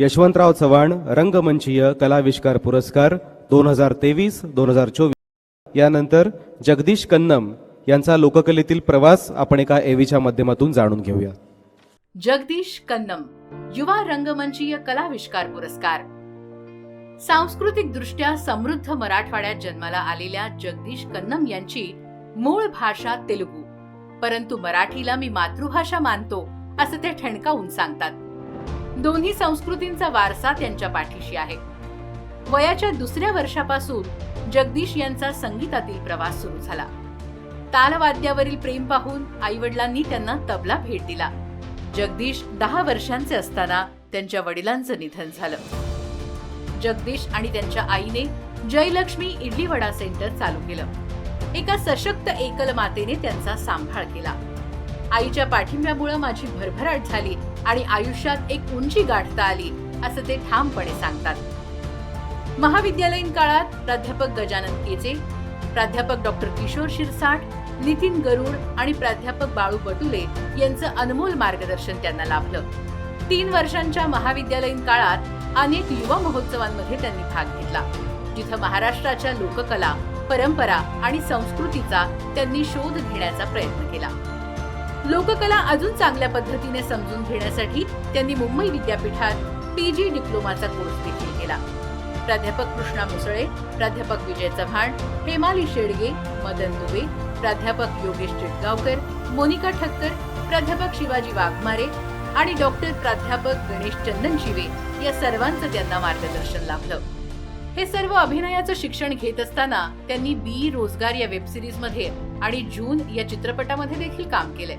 यशवंतराव चव्हाण रंगमंचीय कलाविष्कार पुरस्कार दोन हजार तेवीस दोन हजार चोवीस. यानंतर जगदीश कन्नम यांचा लोककलेतील प्रवास आपण एका एवीच्या माध्यमातून जाणून घेऊया. जगदीश कन्नम युवा रंगमंचीय कलाविष्कार पुरस्कार. सांस्कृतिक दृष्ट्या समृद्ध मराठवाड्यात जन्माला आलेल्या जगदीश कन्नम यांची मूळ भाषा तेलुगू. परंतु मराठीला मी मातृभाषा मानतो असं ते ठणकावून सांगतात. दोन्ही संस्कृतींचा वारसा त्यांच्या पाठीशी आहे. वयाच्या दुसऱ्या वर्षापासून जगदीश यांचा संगीतातील प्रवास सुरू झाला. तालवाद्यावरील प्रेम पाहून आईवडिलांनी त्यांना तबला भेट दिला. जगदीश दहा वर्षांचे असताना त्यांच्या वडिलांचं निधन झालं. जगदीश आणि त्यांच्या आईने जयलक्ष्मी इडली वडा सेंटर चालू केलं. एका सशक्त एकल मातेने त्यांचा सांभाळ केला. आईच्या पाठिंब्यामुळे माझी भरभराट झाली आणि आयुष्यात एक उंची गाठता आली असं ते ठामपणे सांगतात. महाविद्यालयीन काळात प्राध्यापक गजानन केचे प्राध्यापक डॉक्टर किशोर शिरसाट नितीन गरुड आणि प्राध्यापक बाळू बटुले यांचं अनमोल मार्गदर्शन त्यांना लाभलं. तीन वर्षांच्या महाविद्यालयीन काळात अनेक युवा महोत्सवांमध्ये त्यांनी भाग घेतला जिथं महाराष्ट्राच्या लोककला परंपरा आणि संस्कृतीचा त्यांनी शोध घेण्याचा प्रयत्न केला. लोककला अजून चांगल्या पद्धतीने समजून घेण्यासाठी त्यांनी मुंबई विद्यापीठात पीजी डिप्लोमाचा कोर्स देखील केला. प्राध्यापक कृष्णा मुसळे प्राध्यापक विजय चव्हाण हेमाली शेडगे मदन दुबे प्राध्यापक योगेश चिटगावकर मोनिका ठक्कर प्राध्यापक शिवाजी वाघमारे आणि डॉक्टर प्राध्यापक गणेश चंदन शिवे या सर्वांचं त्यांना मार्गदर्शन लाभलं. हे सर्व अभिनयाचं शिक्षण घेत असताना त्यांनी बी रोजगार या वेबसिरीजमध्ये आणि जून या चित्रपटामध्ये देखील काम केले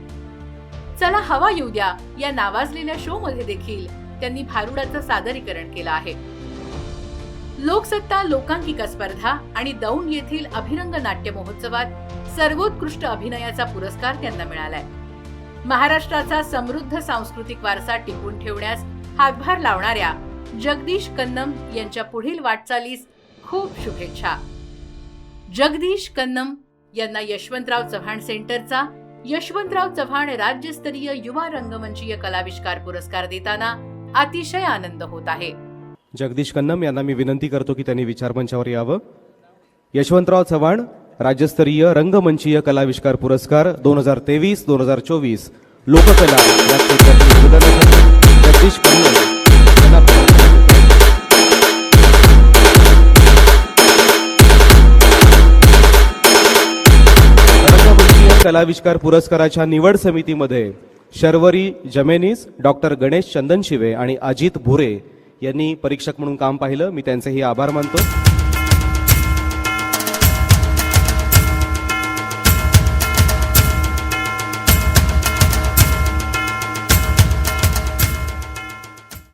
चला हवा येऊ द्या या नावाजलेल्या शो मध्ये देखील त्यांनी भारुडाचं सादरीकरण केलं आहे. लोकसत्ता लोकांकिका स्पर्धा आणि दौंड येथील अभिरंग नाट्य महोत्सवात सर्वोत्कृष्ट अभिनयाचा पुरस्कार त्यांना मिळालाय. महाराष्ट्राचा समृद्ध सांस्कृतिक वारसा टिकून ठेवण्यास हातभार लावणाऱ्या जगदीश कन्नम यांच्या पुढील वाटचालीस खूप शुभेच्छा. जगदीश कन्नम यांना यशवंतराव चव्हाण सेंटरचा यशवंतराव चव्हाण राज्यस्तरीय युवा रंगमंचीय कलाविष्कार पुरस्कार देताना अतिशय आनंद होत आहे. जगदीश कन्नम यांना मी विनंती करतो की त्यांनी विचारमंचावर यावं. यशवंतराव चव्हाण राज्यस्तरीय रंगमंचीय कलाविष्कार पुरस्कार दोन हजार तेवीस दोन हजार चोवीस लोककला या जगदीश कन्नम कलाविष्कार पुरस्काराच्या निवड समितीमध्ये शर्वरी जमेनीस डॉक्टर गणेश चंदनशिवे आणि अजित भुरे यांनी परीक्षक म्हणून काम पाहिलं. मी त्यांचेही आभार मानतो.